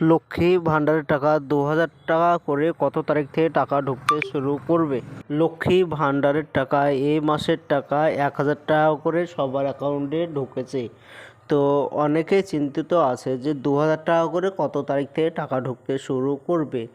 লক্ষ্মী ভাণ্ডারের টাকা দু হাজার টাকা করে কত তারিখ থেকে টাকা ঢুকতে শুরু করবে? লক্ষ্মী ভাণ্ডারের টাকা এই মাসের টাকা এক হাজার টাকা করে সবার অ্যাকাউন্টে ঢুকেছে। তো অনেকে চিন্তিত আছে যে দু হাজার টাকা করে কত তারিখ থেকে টাকা ঢুকতে শুরু করবে?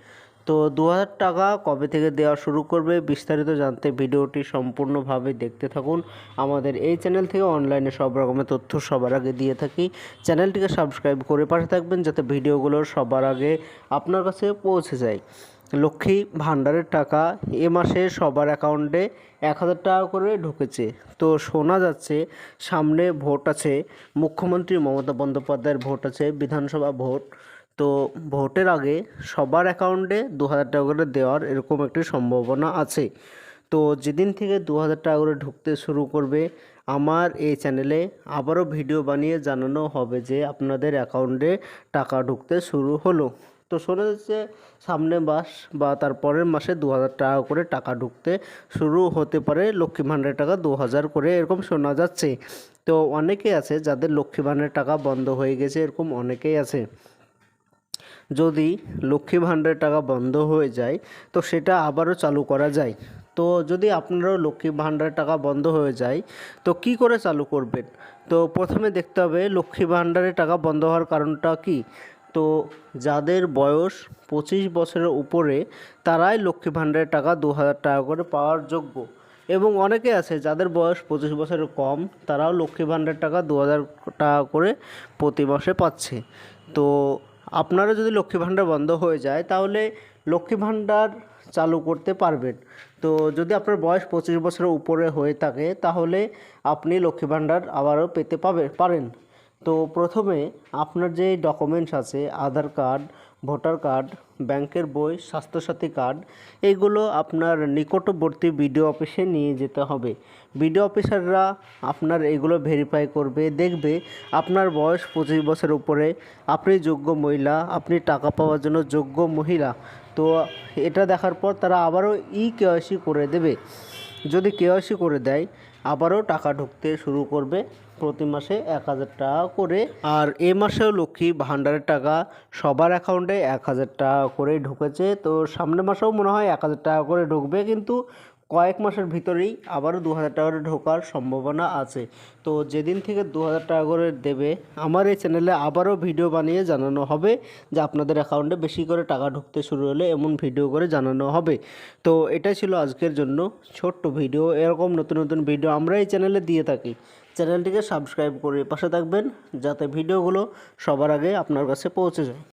তো দু হাজার টাকা কবে থেকে দেওয়া শুরু করবে বিস্তারিত জানতে ভিডিওটি সম্পূর্ণভাবে দেখতে থাকুন। আমাদের এই চ্যানেল থেকে অনলাইনে সব রকমের তথ্য সবার আগে দিয়ে থাকি। চ্যানেলটিকে সাবস্ক্রাইব করে পাশে থাকবেন যাতে ভিডিওগুলো সবার আগে আপনার কাছে পৌঁছে যায়। লক্ষ্মী ভাণ্ডারের টাকা এ মাসে সবার অ্যাকাউন্টে এক হাজার টাকা করে ঢুকেছে। তো শোনা যাচ্ছে, সামনে ভোট আছে, মুখ্যমন্ত্রী মমতা বন্দ্যোপাধ্যায়ের ভোট আছে, বিধানসভা ভোট। তো ভোটের আগে সবার অ্যাকাউন্টে দু হাজার টাকা করে দেওয়ার এরকম একটি সম্ভাবনা আছে। তো যেদিন থেকে দু হাজার টাকা করে ঢুকতে শুরু করবে, আমার এই চ্যানেলে আবারও ভিডিও বানিয়ে জানানো হবে যে আপনাদের অ্যাকাউন্টে টাকা ঢুকতে শুরু হলো। তো শোনা যাচ্ছে সামনে মাস বা তার পরের মাসে দু হাজার টাকা করে টাকা ঢুকতে শুরু হতে পারে, লক্ষ্মী ভাণ্ডারের টাকা দু হাজার করে, এরকম শোনা যাচ্ছে। তো অনেকেই আছে যাদের লক্ষ্মী ভাণ্ডারের টাকা বন্ধ হয়ে গেছে, এরকম অনেকেই আছে। যদি লক্ষ্মী ভাণ্ডারের টাকা বন্ধ হয়ে যায়, তো সেটা আবারও চালু করা যায়। তো যদি আপনারও লক্ষ্মী ভাণ্ডারের টাকা বন্ধ হয়ে যায়, তো কি করে চালু করবেন? তো প্রথমে দেখতে হবে লক্ষ্মী ভাণ্ডারের টাকা বন্ধ হওয়ার কারণটা কি? তো যাদের বয়স পঁচিশ বছরের উপরে, তারাই লক্ষ্মী ভাণ্ডারের টাকা দু হাজার টাকা করে পাওয়ার যোগ্য। এবং অনেকে আছে যাদের বয়স পঁচিশ বছরের কম, তারাও লক্ষ্মী ভাণ্ডারের টাকা দু হাজার টাকা করে প্রতি মাসে পাচ্ছে। তো আপনারা যদি লক্ষ্মী ভাণ্ডার বন্ধ হয়ে যায়, তাহলে লক্ষ্মী ভাণ্ডার চালু করতে পারবেন। তো যদি আপনার বয়স পঁচিশ বছরের উপরে হয়ে থাকে, তাহলে আপনি লক্ষ্মী ভাণ্ডার আবারও পেতে পাবে, পারেন। তো প্রথমে আপনার যে ডকুমেন্টস আছে, আধার কার্ড ভোটার কার্ড, ব্যাংকের বই, স্বাস্থ্যসাথী কার্ড এইগুলো আপনার নিকটবর্তী বিডিও অফিসে নিয়ে যেতে হবে। বিডিও অফিসাররা আপনার এগুলো ভেরিফাই করবে, দেখবে আপনার বয়স পঁচিশ বছর উপরে, আপনি যোগ্য মহিলা, আপনি টাকা পাওয়ার জন্য যোগ্য মহিলা। তো এটা দেখার পর তারা আবারও ই কেওয়াইসি করে দেবে। যদি কেওয়াইসি করে দেয় আবারও টাকা ঢুকতে শুরু করবে প্রতি মাসে এক হাজার টাকা করে। আর এ মাসেও লক্ষ্মী ভাণ্ডারের টাকা সবার অ্যাকাউন্টে এক হাজার টাকা করে ঢুকেছে। তো সামনের মাসেও মনে হয় এক হাজার টাকা করে ঢুকবে। কিন্তু কয়েক মাসের ভিতরেই আবারও দু হাজার টাকা করে ঢোকার সম্ভাবনা আছে। তো যেদিন থেকে দু হাজার টাকা করে দেবে, আমার এই চ্যানেলে আবারও ভিডিও বানিয়ে জানানো হবে যে আপনাদের অ্যাকাউন্টে বেশি করে টাকা ঢুকতে শুরু হলে এমন ভিডিও করে জানানো হবে। তো এটাই ছিল আজকের জন্য ছোট্ট ভিডিও। এরকম নতুন নতুন ভিডিও আমরা এই চ্যানেলে দিয়ে থাকি। চ্যানেলটিকে সাবস্ক্রাইব করে পাশে থাকবেন, যাতে ভিডিওগুলো সবার আগে আপনার কাছে পৌঁছে যায়।